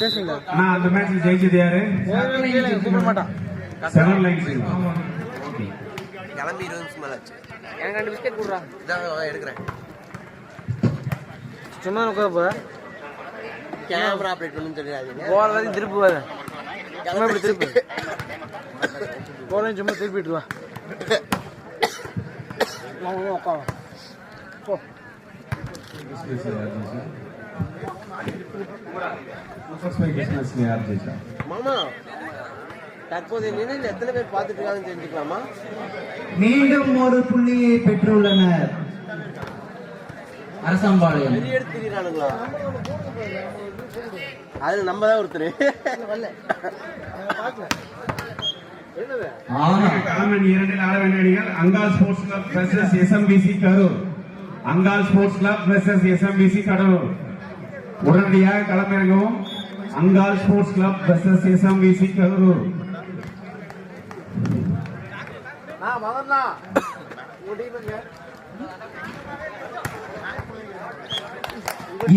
பேசுங்க ஆனா அந்த மேட்ச் ஜெயிச்சது யாரு? கூப்பிட மாட்டான். செவன் லைன்ஸ் கிளம்பி இருபது நிமிஷம் மேல ஆச்சு. எனக்கு ரெண்டு பிஸ்கெட் கொடுறா. இதான் எடுக்கிறேன். சும்மா உட்கார போற கேமரா ஆப்ரேட் பண்ணு தெரியாதீங்க போற வரைக்கும் திருப்பி வர சும்மா இப்படி திருப்பி. போறேன் சும்மா திருப்பிட்டு வா உட்கார. போ. மாமா தற்போதைய நிலையில் எத்தனை பேர் பார்த்துட்டு இருக்காங்கன்னு தெரிஞ்சுக்கலாமா? மீண்டும் ஒரு புள்ளியை பெற்றுள்ளனர். அரசம்பாளையம். பெரிய எடுத்து திரியிறானுங்களா அதுல நம்ம தான் ஒருத்தர் களமணி இரண்டில் ஆட வேண்டிய அணிகள் Angal sports club SMBC Karur. Angal sports club SMBC Cuddalore. உடனடியாக களமிறங்கவும். அங்கால் sports club versus SMBC Karur.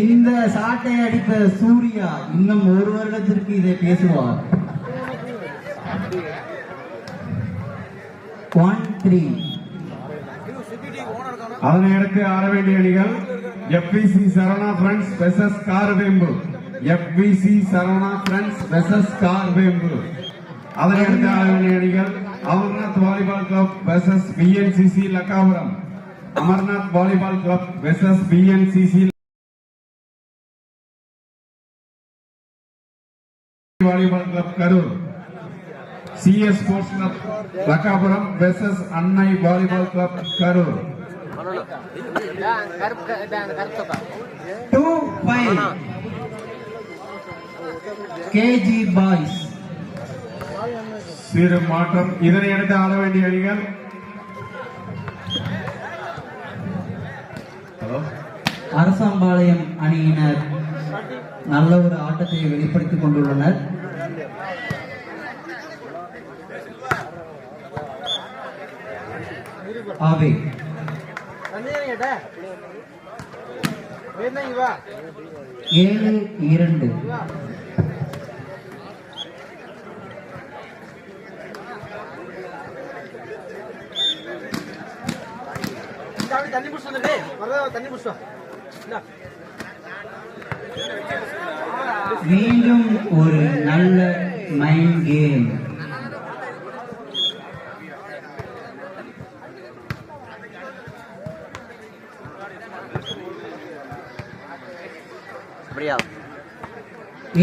இந்த சாட்டை அடித்த சூர்யா இன்னும் ஒரு வருடத்திற்கு இதை பேசுவார். ஒன் த்ரீ அதனை அடுத்து ஆட வேண்டிய அணிகள் FC Saravana friends versus Karvembu FC Saravana friends versus Karvembu அதனை அடுத்து ஆட வேண்டிய அணிகள் Amarnath volleyball club versus BNCC Lakkapuram Amarnath volleyball club versus BNCC volleyball club Karur CS sports club Lakkapuram versus Annai volleyball club Karur கருப்பு அந்த கருப்பு சொக்கா two five KG boys சிறு மாற்றம். இதனை அடுத்து ஆட வேண்டிய அணிகள். ஹலோ. அரசம்பாளையம் அணியினர் நல்ல ஒரு ஆட்டத்தை வெளிப்படுத்திக் கொண்டுள்ளனர். ஆவே தண்ணி கேட்ட வேணா இங்க வா ஏழு இரண்டு. தண்ணி புடிச்சு வந்துடு. வரதா தண்ணி புடிச்சு. மீண்டும் ஒரு நல்ல மைண்ட் கேம் அப்படியா?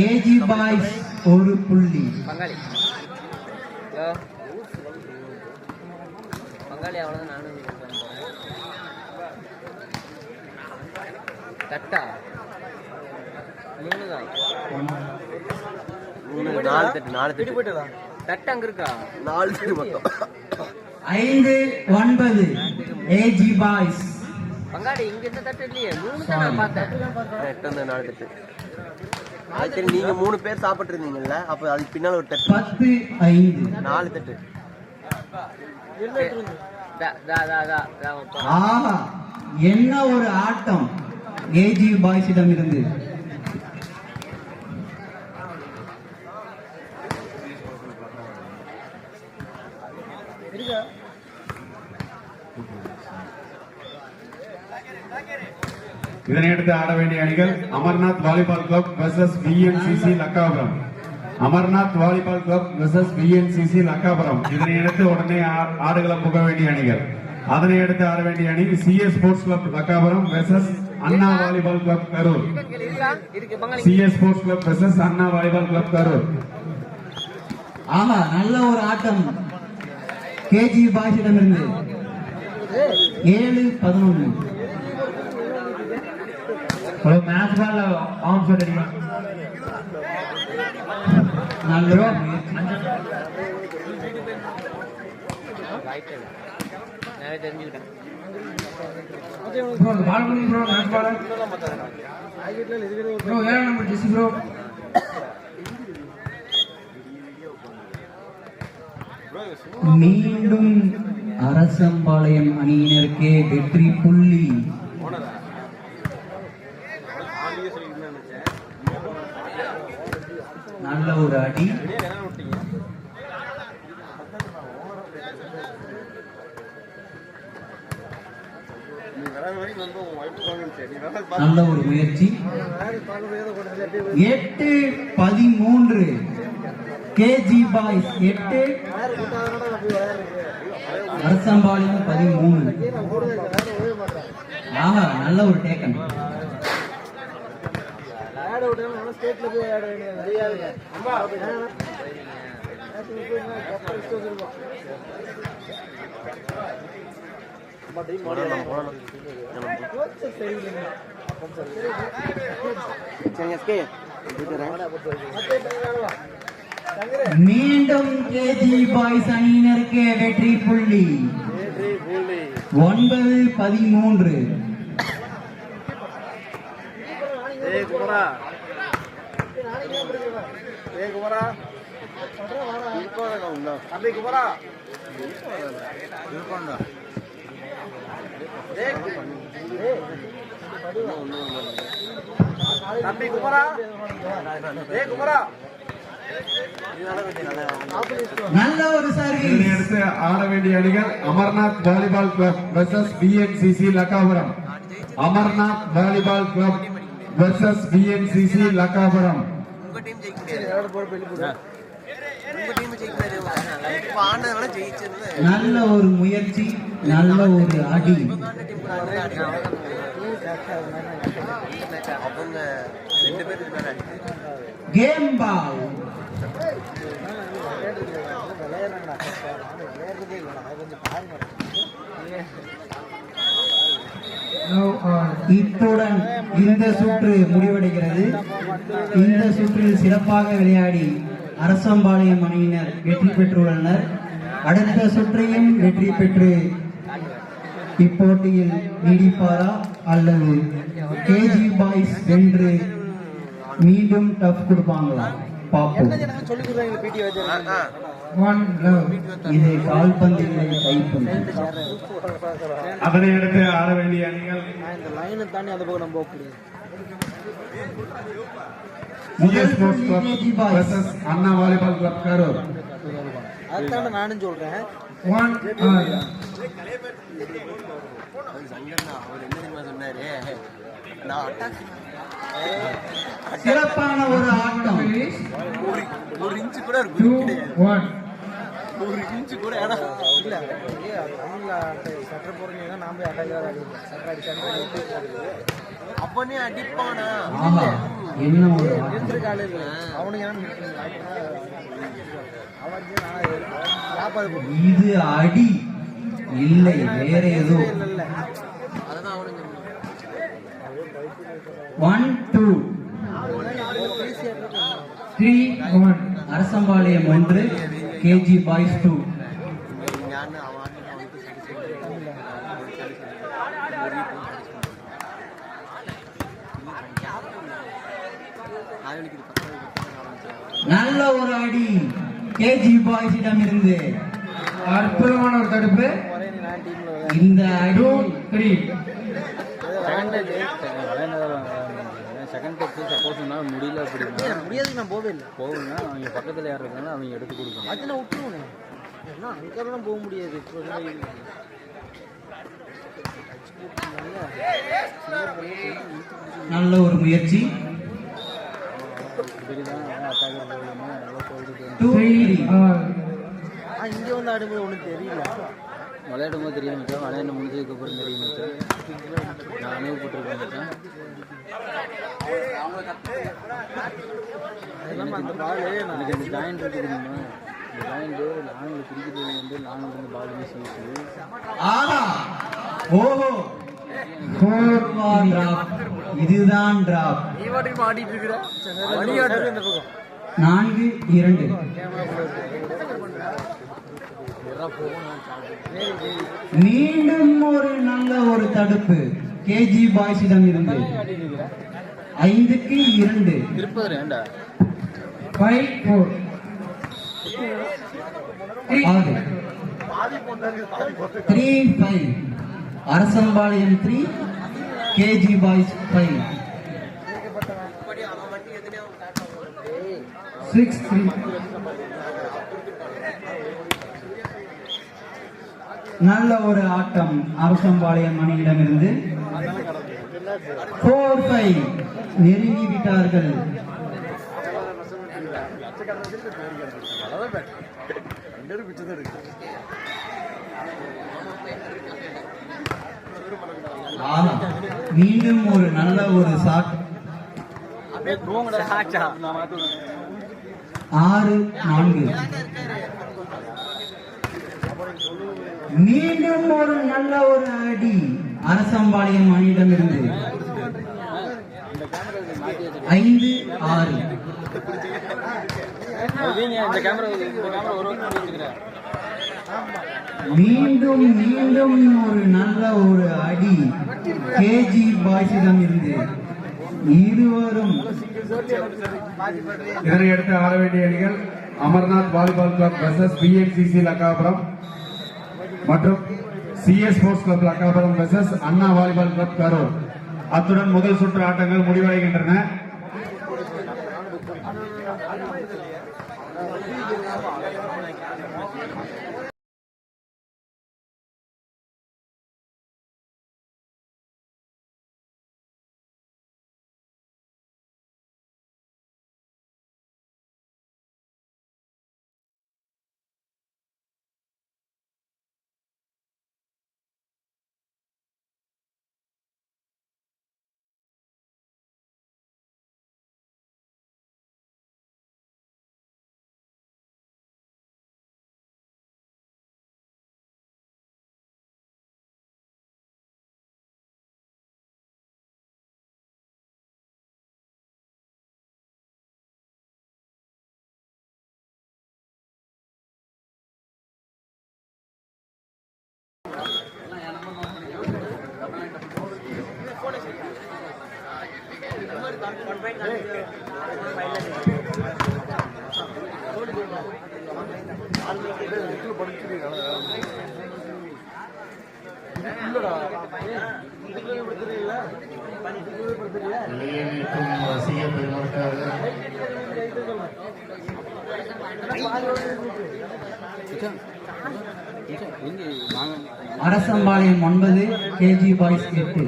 ஏஜி பாய்ஸ் ஒரு புள்ளி. பங்காளி. பங்காளி அவ்வளோதான் நானும். தட்டா மூணு தான் மூணு நாலு தட்டு நாலு தட்டு. போயிட்டதா தட்டு அங்க இருக்கா? நாலு தட்டு மொத்தம் ஐந்து ஒன்பது. ஏஜி பாய்ஸ் பங்காளி இங்க இந்த தட்டு இல்லையே. மூணு தான் நான் பார்த்தேன். எட்டு வந்து நாலு தட்டு. அது சரி நீங்க மூணு பேர் சாப்பிட்டு இருந்தீங்கல்ல அப்ப அதுக்கு பின்னால ஒரு தட்டு. பத்து ஐந்து. நாலு தட்டு. என்ன ஒரு ஆட்டம்? ஏஜி பாய்ஸிடம் இருந்து. இதனை அடுத்து ஆட வேண்டிய அணிகள் Amarnath volleyball club versus BNCC Lakkapuram. Amarnath volleyball club versus BNCC Lakkapuram. இதனை அடுத்து உடனே ஆடுகளை ஆடுகளம் புக வேண்டிய அணிகள். அதனை அடுத்து ஆட வேண்டிய அணி CS sports club Lakkapuram versus Anna volleyball club Karur. CS sports club versus Anna volleyball club Karur. ஆமா நல்ல ஒரு ஆட்டம். கேஜி பாய்ஸிடம் ஏழு பதினொன்று. ஹலோ மேட்ச் பால்ல ஷாட் அடிக்கலாம் நல்ல நிறைய தெரிஞ்சுக்கிட்டேன் ப்ரோ பால் பண்ணி bro match ball bro number JC bro மீண்டும் அரசம்பாளையம் அணியினருக்கே வெற்றி புள்ளி. நல்ல ஒரு அடி. நல்ல ஒரு முயற்சி. எட்டு பதிமூன்று கேஜி பாய்ஸ் எட்டு. அரசம்பாளையம் பதிமூணு. ஆஹா நல்ல ஒரு டேக்கன். போடலாம் போடலாம் சரி எஸ்கே மீண்டும் கேஜி பாய்ஸ் அணியினருக்கு வெற்றி புள்ளி. ஒன்பது பதிமூன்று. ஏய் குமரா ஏய் குமரா தம்பி குமரா தம்பி குமரா ஏய் குமரா நல்ல ஒரு சர்வீஸ் ஆட வேண்டிய அணிகள் Amarnath volleyball club versus BNCC Lakkapuram. Amarnath volleyball club versus BNCC Lakkapuram. உங்க டீம் ஜெயிக்க முடியாது நல்ல ஒரு முயற்சி நல்ல ஒரு அடி. அவங்க ரெண்டு பேருக்கு கேம் பால் இத்துடன் இந்த சுற்று முடிவடைகிறது. இந்த சுற்றில் சிறப்பாக விளையாடி அரசம்பாளையம் அணியினர் வெற்றி பெற்றுள்ளனர். அடுத்த சுற்றையும் வெற்றி பெற்று இப்போட்டியில் நீடிப்பாரா அல்லது கேஜி பாய்ஸ் வென்று மீண்டும் டஃப் கொடுப்பாங்களா? பார்ப்போம். இது கால்பந்தில்லை கைப்பந்து அதனை அடுத்து ஆட வேண்டிய அணிகள். இந்த லைனை தாண்டி அந்த பக்கம் நம்ம போக முடியாது. முதல் sports club versus Anna volleyball club Karur அதுதானே நானும் சொல்றேன். அது சங்கர் தான். அவர் என்ன சொன்னாரு? நான் அட்டாக் சிறப்பான ஒரு ஆட்டம். ஒரு ஒரு இன்ச்சு கூட ஒரு இன்ச்சு கூட இடம் இல்ல. தமிழ்ல சட்டை போறீங்க நான் போய் அட்டாக்கார சட்டை அடி சட்டை அடி அவனே அடிப்பானா? என்ன ஒரு இருந்திருக்காள் அவனுக்கு இது அடி. இல்லை வேற ஏதோ. One two three one Arasampalayam ஒன்று கேஜி பாய்ஸ் டூ நல்ல ஒரு அடி. கேஜி பாய்ஸிடம் இருந்து. அற்புதமான ஒரு தடுப்பு. இந்த அடி. த்ரீ செகண்ட் டெஸ்ட் சப்போஸ் முடியல அப்படின்னா முடியாதுக்கு நான் போவே இல்லை. போகுங்க அவங்க பக்கத்தில் யார் இருக்காங்களோ அவங்க எடுத்து கொடுக்கணும். அது நான் விட்டுருவேன். ஏன்னா அங்கெல்லாம் போக முடியாது இப்போ நல்ல ஒரு முயற்சி. இங்கே வந்து ஆடும்போது ஒன்றும் தெரியல. விளையாடும் போது தெரியும் மச்சான். விளையாண்டு முடிஞ்சதுக்கு அப்புறம் தெரியும் மச்சான். நான் அனுபவப்பட்டிருக்கேன் மச்சான். அதெல்லாம் அந்த பால் எனக்கு இந்த ஜாயிண்ட் இருக்கு தெரியுமா? இந்த ஜாயிண்ட் லாங்கில் பிடிக்கிறது வந்து லாங்கில் இருந்து பால் வீசி வீசி ஆஹா ஓஹோ! இதுதான் டிராப் நான்கு இரண்டு. மீண்டும் ஒரு நல்ல ஒரு தடுப்பு. கேஜி பாய்ஸிடம் இருந்து. ஐந்துக்கு இரண்டு. Five four three five Arasampalayam three KG boys five six three நல்ல ஒரு ஆட்டம் அரசம்பாளையம் அணியிடமிருந்து. ஃபைவ் நெருங்கி விட்டார்கள். மீண்டும் ஒரு நல்ல ஒரு ஷாட் ஆறு நான்கு. மீண்டும் ஒரு நல்ல ஒரு அடி. அரசம்பாளையம் அணியிடமிருந்து ஐந்து ஆறு. மீண்டும் மீண்டும் ஒரு நல்ல ஒரு அடி. கேஜி பாய்ஸிடம் இருந்து இருவரும். இதனை அடுத்து ஆட வேண்டிய அணிகள் Amarnath volleyball club versus BNCC Lakkapuram. மற்றும் CS sports club Lakkapuram versus Anna volleyball club Karur. அத்துடன் முதல் சுற்று ஆட்டங்கள் முடிவடைகின்றன. எங்க நாங்க அரசம்பாளையம் ஒன்பது கேஜி பாய்ஸ் எட்டு.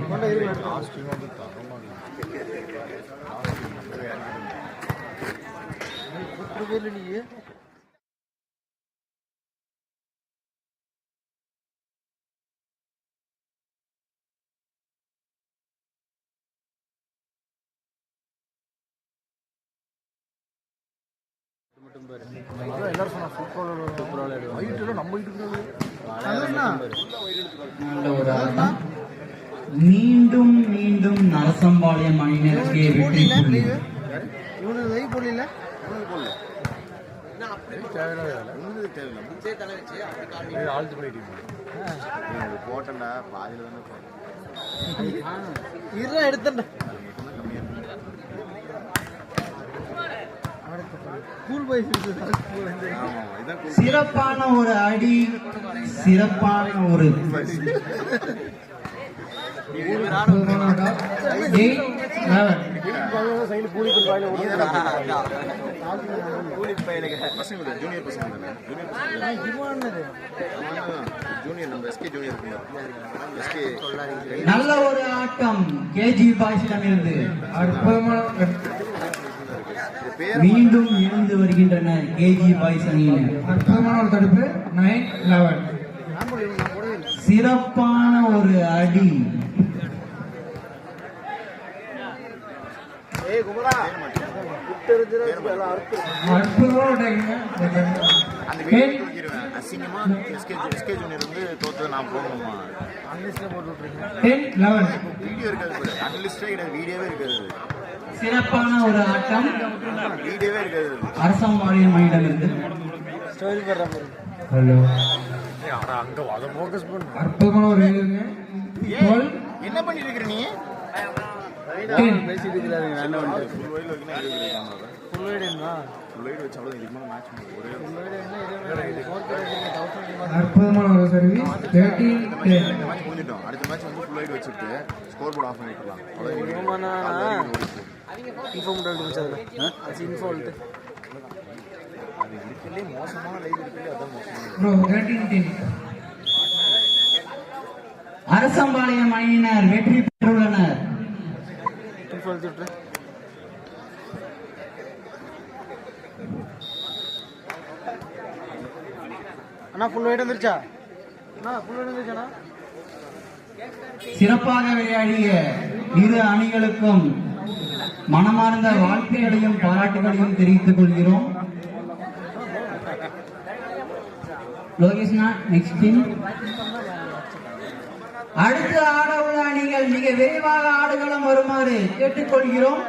நல்ல ஒரு ஆட்டம் மீண்டும் மீண்டும் நரசம்பாளையம் அணியினருக்கே வெற்றி புள்ளி போட்டேன்டா பாதியில தானே சிறப்பான ஒரு அடி சிறப்பான ஒரு Eight, eleven. பசங்க ஜூனியர் பசங்க தானே ஜூனியர் நம்ம எஸ்கே ஜூனியர் எஸ்கே நல்ல ஒரு ஆட்டம். கேஜி பாய்ஸிடம் இருந்து. மீண்டும் இருந்து வருகின்றனர் கேஜி பாய்ஸ் அணியினர். தடுப்பு. நைன் லெவன் சிறப்பான ஒரு அடி. அந்த வீடியோ தூக்கிடுவேன். அசிங்கமா எஸ்கே எஸ்கே ஜூனியர் வந்து தோத்தது நான் போகணுமா? Ten eleven. வீடியோ இருக்காது பாரு அனலிஸ்டே கிடையாது வீடியோவே இருக்காது. சிறப்பான ஒரு ஆட்டம். வீடியோவே இருக்காது. அற்புதமான இருக்கிற நீ ஃபுல் வைடு வச்சு அவ்வளோ இதுக்கு மேலே மேட்ச் ஒரே என்ன ஃபோர் கே தௌசண்ட் அற்புதமான ஒரு சர்வீஸ் தேர்ட்டீன் டென் மேட்ச் முடிஞ்சிட்டோம். அடுத்த மேட்ச் வந்து ஃபுல் வச்சுட்டு ஸ்கோர் போர்டு ஆஃப் பண்ணிட்டுலாம் அவ்வளோ ரோமானா இன்ஃபோ மட்டும் எழுதி வச்சதுல அது இன்ஃபோ எழுத்து அது இருக்கிறதுலே மோசமான லைவ் இருக்கிறதுலே அதான் மோசமான ப்ரோ தேர்ட்டீன் டென் அரசம்பாளையம் அணியினர் வெற்றி பெற்றுள்ளனர். இன்ஃபோ அண்ணா ஃபுல் வெயிட் வந்துருச்சா? அண்ணா ஃபுல் வெயிட் வந்துருச்சாண்ணா சிறப்பாக விளையாடிய இரு அணிகளுக்கும் மனமார்ந்த வாழ்த்துக்களையும் பாராட்டுகளையும் தெரிவித்துக் கொள்கிறோம். லோகேஷ்னா நெக்ஸ்ட் டீம் அடுத்து ஆட உள்ள அணிகள் மிக விரைவாக ஆடுகளம் வருமாறு கேட்டுக்கொள்கிறோம்.